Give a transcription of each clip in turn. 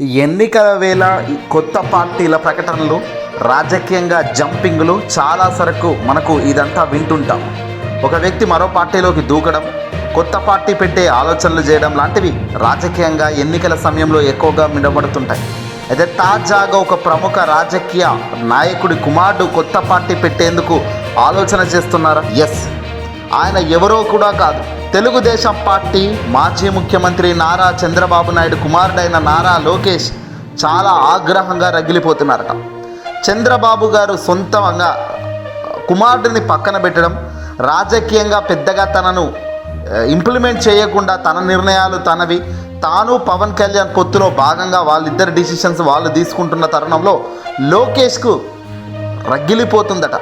ఎన్నికల వేళ కొత్త పార్టీల ప్రకటనలు రాజకీయంగా జంపింగ్లు చాలా సరకు మనకు ఇదంతా వింటుంటాం. ఒక వ్యక్తి మరో పార్టీలోకి దూకడం కొత్త పార్టీ పెట్టే ఆలోచనలు చేయడం లాంటివి రాజకీయంగా ఎన్నికల సమయంలో ఎక్కువగా వినబడుతుంటాయి. అయితే తాజాగా ఒక ప్రముఖ రాజకీయ నాయకుడి కుమారుడు కొత్త పార్టీ పెట్టేందుకు ఆలోచన చేస్తున్నారా? ఎస్ ఆయన ఎవరో కూడా కాదు. తెలుగుదేశం పార్టీ మాజీ ముఖ్యమంత్రి నారా చంద్రబాబు నాయుడు కుమారుడైన నారా లోకేష్ చాలా ఆగ్రహంగా రగిలిపోతున్నారట. చంద్రబాబు గారు సొంతంగా కుమారుడిని పక్కన పెట్టడం రాజకీయంగా పెద్దగా తనను ఇంప్లిమెంట్ చేయకుండా తన నిర్ణయాలు తనవి తాను పవన్ కళ్యాణ్ పొత్తులో భాగంగా వాళ్ళిద్దరి డిసిషన్స్ వాళ్ళు తీసుకుంటున్న తరుణంలో లోకేష్కు రగిలిపోతుందట.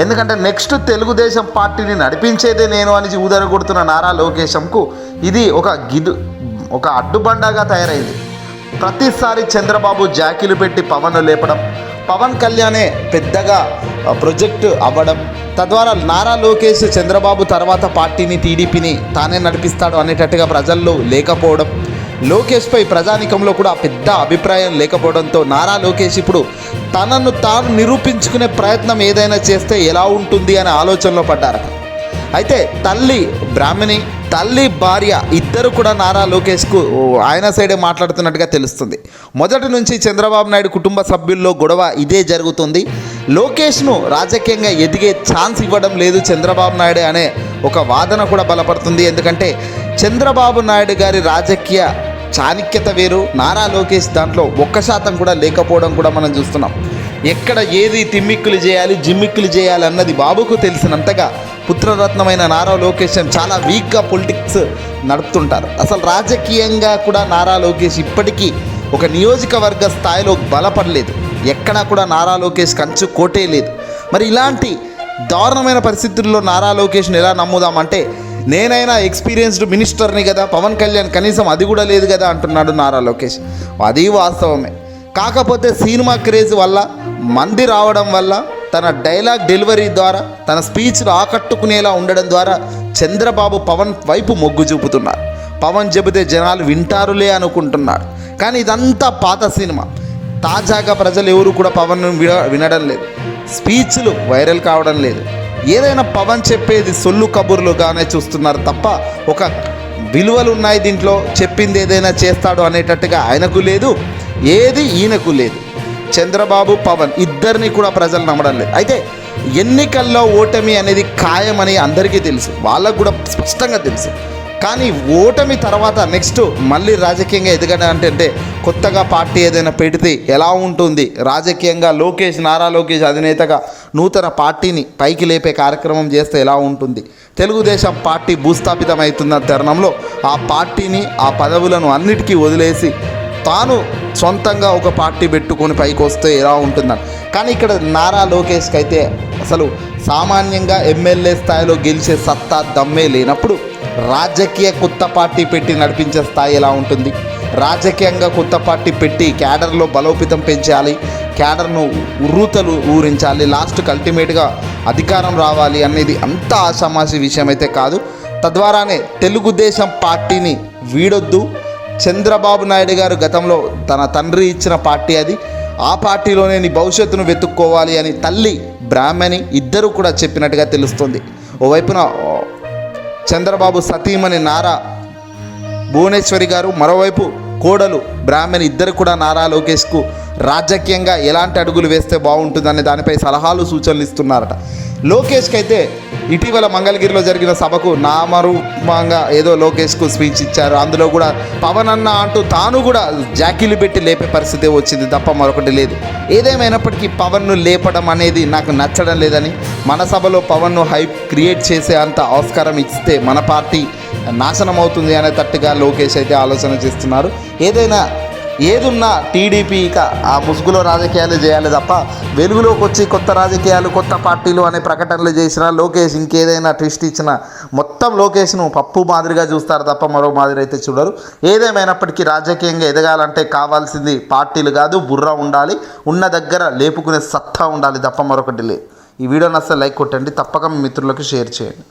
ఎందుకంటే నెక్స్ట్ తెలుగుదేశం పార్టీని నడిపించేదే నేను అని ఊదరగొడుతున్న నారా లోకేశంకు ఇది ఒక గిదు ఒక అడ్డుబండగా తయారైంది. ప్రతిసారి చంద్రబాబు జాకీలు పెట్టి పవన్ లేపడం పవన్ కళ్యాణే పెద్దగా ప్రొజెక్ట్ అవ్వడం తద్వారా నారా లోకేష్ చంద్రబాబు తర్వాత పార్టీని టీడీపీని తానే నడిపిస్తాడు అనేటట్టుగా ప్రజల్లో లేకపోవడం లోకేష్పై ప్రజానికంలో కూడా పెద్ద అభిప్రాయం లేకపోవడంతో నారా లోకేష్ ఇప్పుడు తనను తాను నిరూపించుకునే ప్రయత్నం ఏదైనా చేస్తే ఎలా ఉంటుంది అనే ఆలోచనలో పడ్డారట అయితే తల్లి బ్రాహ్మణి తల్లి భార్య ఇద్దరు కూడా నారా లోకేష్కు ఆయన సైడే మాట్లాడుతున్నట్టుగా తెలుస్తుంది. మొదటి నుంచి చంద్రబాబు నాయుడు కుటుంబ సభ్యుల్లో గొడవ ఇదే జరుగుతుంది. లోకేష్ను రాజకీయంగా ఎదిగే ఛాన్స్ ఇవ్వడం లేదు చంద్రబాబు నాయుడు అనే ఒక వాదన కూడా బలపడుతుంది. ఎందుకంటే చంద్రబాబు నాయుడు గారి రాజకీయ చాణక్యత వేరు నారా లోకేష్ దాంట్లో ఒక్క శాతం కూడా లేకపోవడం కూడా మనం చూస్తున్నాం. ఎక్కడ ఏది తిమ్మిక్కులు చేయాలి జిమ్మిక్కులు చేయాలి అన్నది బాబుకు తెలిసినంతగా పుత్రరత్నమైన నారా లోకేష్ చాలా వీక్గా పొలిటిక్స్ నడుపుతుంటారు. అసలు రాజకీయంగా కూడా నారా లోకేష్ ఇప్పటికీ ఒక నియోజకవర్గ స్థాయిలో బలపడలేదు. ఎక్కడా కూడా నారా లోకేష్ కంచు కోటే లేదు. మరి ఇలాంటి దారుణమైన పరిస్థితుల్లో నారా లోకేష్ని ఎలా నమ్ముదామంటే నేనైనా ఎక్స్పీరియన్స్డ్ మినిస్టర్ని కదా పవన్ కళ్యాణ్ కనీసం అది కూడా లేదు కదా అంటున్నాడు నారా లోకేష్. అది వాస్తవమే. కాకపోతే సినిమా క్రేజ్ వల్ల మంది రావడం వల్ల తన డైలాగ్ డెలివరీ ద్వారా తన స్పీచ్లు ఆకట్టుకునేలా ఉండడం ద్వారా చంద్రబాబు పవన్ వైపు మొగ్గు చూపుతున్నారు. పవన్ చెబితే జనాలు వింటారులే అనుకుంటున్నారు. కానీ ఇదంతా పాత సినిమా. తాజాగా ప్రజలు ఎవరు కూడా పవన్ విన వినడం లేదు. స్పీచ్లు వైరల్ కావడం లేదు. ఏదైనా పవన్ చెప్పేది సొల్లు కబుర్లుగానే చూస్తున్నారు తప్ప ఒక విలువలు ఉన్నాయి దీంట్లో చెప్పింది ఏదైనా చేస్తాడు అనేటట్టుగా ఆయనకు లేదు ఏది ఈయనకు లేదు. చంద్రబాబు పవన్ ఇద్దరిని కూడా ప్రజలు నమ్మడం లేదు. అయితే ఎన్నికల్లో ఓటమి అనేది ఖాయమని అందరికీ తెలుసు. వాళ్ళకు కూడా స్పష్టంగా తెలుసు. కానీ ఓటమి తర్వాత నెక్స్ట్ మళ్ళీ రాజకీయంగా ఎదగడం అంటే కొత్తగా పార్టీ ఏదైనా పెడితే ఎలా ఉంటుంది? రాజకీయంగా లోకేష్ నారా లోకేష్ అధినేతగా నూతన పార్టీని పైకి లేపే కార్యక్రమం చేస్తే ఎలా ఉంటుంది? తెలుగుదేశం పార్టీ భూస్థాపితమవుతున్న తరుణంలో ఆ పార్టీని ఆ పదవులను అన్నిటికీ వదిలేసి తాను సొంతంగా ఒక పార్టీ పెట్టుకొని పైకి వస్తే ఎలా ఉంటుందని. కానీ ఇక్కడ నారా లోకేష్కి అయితే అసలు సామాన్యంగా ఎమ్మెల్యే స్థాయిలో గెలిచే సత్తా దమ్మే లేనప్పుడు రాజకీయ కొత్త పార్టీ పెట్టి నడిపించే స్థాయి ఎలా ఉంటుంది? రాజకీయంగా కొత్త పార్టీ పెట్టి క్యాడర్లో బలోపేతం పెంచాలి క్యాడర్ను ఉర్రూతలు ఊరించాలి లాస్ట్కి అల్టిమేట్గా అధికారం రావాలి అనేది అంత ఆషామాషి విషయం అయితే కాదు. తద్వారానే తెలుగుదేశం పార్టీని వీడొద్దు. చంద్రబాబు నాయుడు గారు గతంలో తన తండ్రి ఇచ్చిన పార్టీ అది. ఆ పార్టీలోనే నీ భవిష్యత్తును వెతుక్కోవాలి అని తల్లి బ్రాహ్మణి ఇద్దరు కూడా చెప్పినట్టుగా తెలుస్తుంది. ఓవైపున చంద్రబాబు సతీమణి నారా భువనేశ్వరి గారు మరోవైపు కోడలు బ్రాహ్మణి ఇద్దరు కూడా నారా లోకేష్కు రాజకీయంగా ఎలాంటి అడుగులు వేస్తే బాగుంటుందనే దానిపై సలహాలు సూచనలు ఇస్తున్నారట. లోకేష్కి అయితే ఇటీవల మంగళగిరిలో జరిగిన సభకు నామరూపంగా ఏదో లోకేష్కు స్పీచ్ ఇచ్చారు. అందులో కూడా పవన్ అన్న అంటూ తాను కూడా జాకీలు పెట్టి లేపే పరిస్థితి వచ్చింది తప్ప మరొకటి లేదు. ఏదేమైనప్పటికీ పవన్ను లేపడం అనేది నాకు నచ్చడం లేదని మన సభలో పవన్ను హైప్ క్రియేట్ చేసే అంత ఆస్కారం ఇస్తే మన పార్టీ నాశనం అవుతుంది అనే తట్టుగా లోకేష్ అయితే ఆలోచన చేస్తున్నారు. ఏదైనా ఏదున్నా టీడీపీ ఇక ఆ ముసుగులో రాజకీయాలు చేయాలి తప్ప వెలుగులోకి వచ్చి కొత్త రాజకీయాలు కొత్త పార్టీలు అనే ప్రకటనలు చేసినా లోకేష్ ఇంకేదైనా ట్విస్ట్ ఇచ్చినా మొత్తం లోకేష్ను పప్పు మాదిరిగా చూస్తారు తప్ప మరో మాదిరి అయితే చూడరు. ఏదేమైనప్పటికీ రాజకీయంగా ఎదగాలంటే కావాల్సింది పార్టీలు కాదు బుర్ర ఉండాలి ఉన్న దగ్గర లేపుకునే సత్తా ఉండాలి తప్ప మరొకటి లే ఈ వీడియో నస్తే లైక్ కొట్టండి తప్పక మీ మిత్రులకు షేర్ చేయండి.